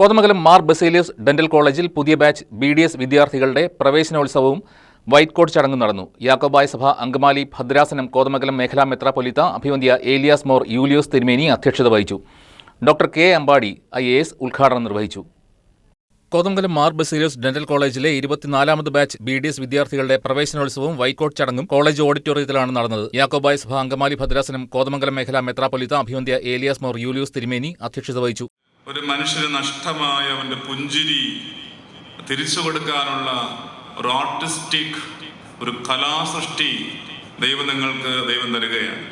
Kothamangalam Mar Baselios dental കോളേജിൽ പുതിയ batch B D S വിദ്യാർത്ഥികളുടെ പ്രവേശനോത്സവവും വൈറ്റ് കോട്ട് ചടങ്ങും നടന്നു. യാക്കോബായ സഭ അങ്കമാലി ഭദ്രാസനം കോതമംഗലം മേഖലാ മെത്രാപൊലിത്ത അഭിവന്ധ്യ ഏലിയാസ് മോർ യൂലിയോസ് തിരുമേനി അധ്യക്ഷത വഹിച്ചു. Doctor K Ambadi I A S ഉദ്ഘാടനം നിർവഹിച്ചു. കോതമംഗലം മാർ ബസീലിയസ് ഡെന്റൽ കോളേജിലെ ഇരുപത്തിനാലാമത് ബാച്ച് ബി ഡി എസ് വിദ്യാർത്ഥികളുടെ പ്രവേശനോത്സവവും വൈക്കോട്ട് ചടങ്ങും കോളേജ് ഓഡിറ്റോറിയത്തിലാണ് നടന്നത്. യാക്കോബായ സഭ അങ്കമാലി ഭദ്രാസനം കോതമംഗലം മേഖലാ മെത്രാപൊലിത്ത അഭിവന്ധ്യ ഏലിയാസ് മോർ യൂലിയോസ് തിരുമേനി അധ്യക്ഷത വഹിച്ചു. ഒരു മനുഷ്യന് നഷ്ടമായ അവന്റെ പുഞ്ചിരി തിരിച്ചു കൊടുക്കാനുള്ള ഒരു ആർട്ടിസ്റ്റിക് ഒരു കലാസൃഷ്ടി ദൈവം നിങ്ങൾക്ക് ദൈവം തരികയാണ്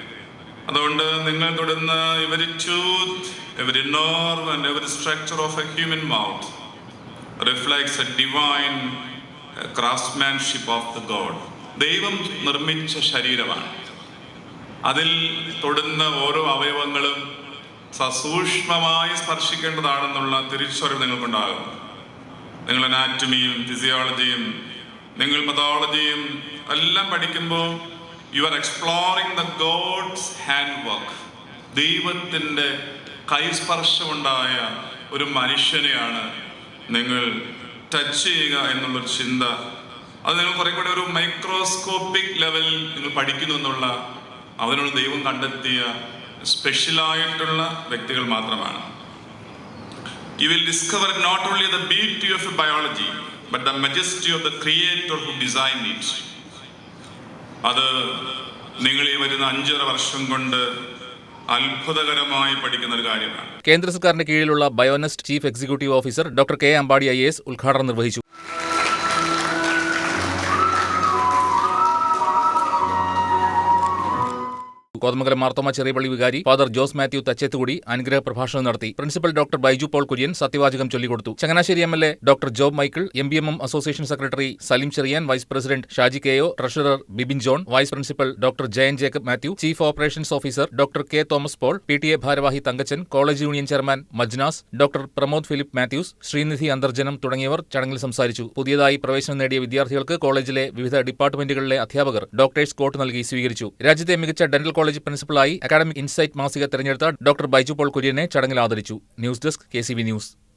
അതുകൊണ്ട് നിങ്ങൾ തൊടുന്ന every tooth every nerve and every structure of a human mouth reflects a divine craftsmanship of the God ദൈവം നിർമ്മിച്ച ശരീരമാണ്. അതിൽ തൊടുന്ന ഓരോ അവയവങ്ങളും സസൂക്ഷ്മമായി സ്പർശിക്കേണ്ടതാണെന്നുള്ള തിരിച്ചറിവ് നിങ്ങൾക്കുണ്ടാകും. നിങ്ങൾ അനാറ്റമിയും ഫിസിയോളജിയും നിങ്ങൾ മെതോളജിയും എല്ലാം പഠിക്കുമ്പോൾ you are exploring the God's hand work ദൈവത്തിന്റെ കൈസ്പർശമുണ്ടായ ഒരു മനുഷ്യനെയാണ് നിങ്ങൾ ടച്ച് ചെയ്യുക എന്നുള്ളൊരു ചിന്ത. അത് നിങ്ങൾ കുറെ കൂടെ ഒരു മൈക്രോസ്കോപ്പിക് ലെവലിൽ നിങ്ങൾ പഠിക്കുന്നു എന്നുള്ള അവനോട് ദൈവം കണ്ടെത്തിയ സ്പെഷ്യലായിട്ടുള്ള വ്യക്തികൾ മാത്രമാണ്. You will discover not only the beauty of biology but the majesty of the creator who design it അത് നിങ്ങൾ ഈ വരുന്ന അഞ്ചര വർഷം കൊണ്ട് അത്ഭുതകരമായി പഠിക്കുന്ന ഒരു കാര്യമാണ്. കേന്ദ്ര സർക്കാരിന്റെ കീഴിലുള്ള BioNEST chief executive officer doctor K Ambadi I S ഉദ്ഘാടനം നിർവഹിച്ചു. കോതമംഗലം മാർത്തോമ ചെറിയപള്ളി വികാരി ഫാദർ ജോസ് മാത്യു തച്ചേത്തുകൂടി അനുഗ്രഹ പ്രഭാഷണം നടത്തി. Principal doctor Baiju Paul Kurian സത്യവാചകം ചൊല്ലിക്കൊടുത്തു. Changanassery M L A doctor Job Michael M B M M association secretary Saleem Cherian vice president Shaji കെയോ treasurer Bibin John vice principal doctor Jayan Jacob Mathew chief operations officer doctor K Thomas Paul P T A ഭാരവാഹി Thankachan college union chairman Majnas doctor Pramod Philip Mathews Sreenidhi Antharjanam തുടങ്ങിയവർ ചടങ്ങിൽ സംസാരിച്ചു. പുതിയതായി പ്രവേശനം നേടിയ വിദ്യാർത്ഥികൾക്ക് കോളേജിലെ വിവിധ ഡിപ്പാർട്ട്മെന്റുകളിലെ അധ്യാപകർ ഡോക്ടേഴ്സ് കോട്ട് നൽകി സ്വീകരിച്ചു. രാജ്യത്തെ മികച്ച ഡെന്റൽ കോളേജ് പ്രിൻസിപ്പലായി അക്കാഡമിക് ഇൻസൈറ്റ് മാസിക തെരഞ്ഞെടുത്ത ഡോക്ടർ ബൈജു പോൾ കുര്യനെ ചടങ്ങിൽ ആദരിച്ചു. News desk K news.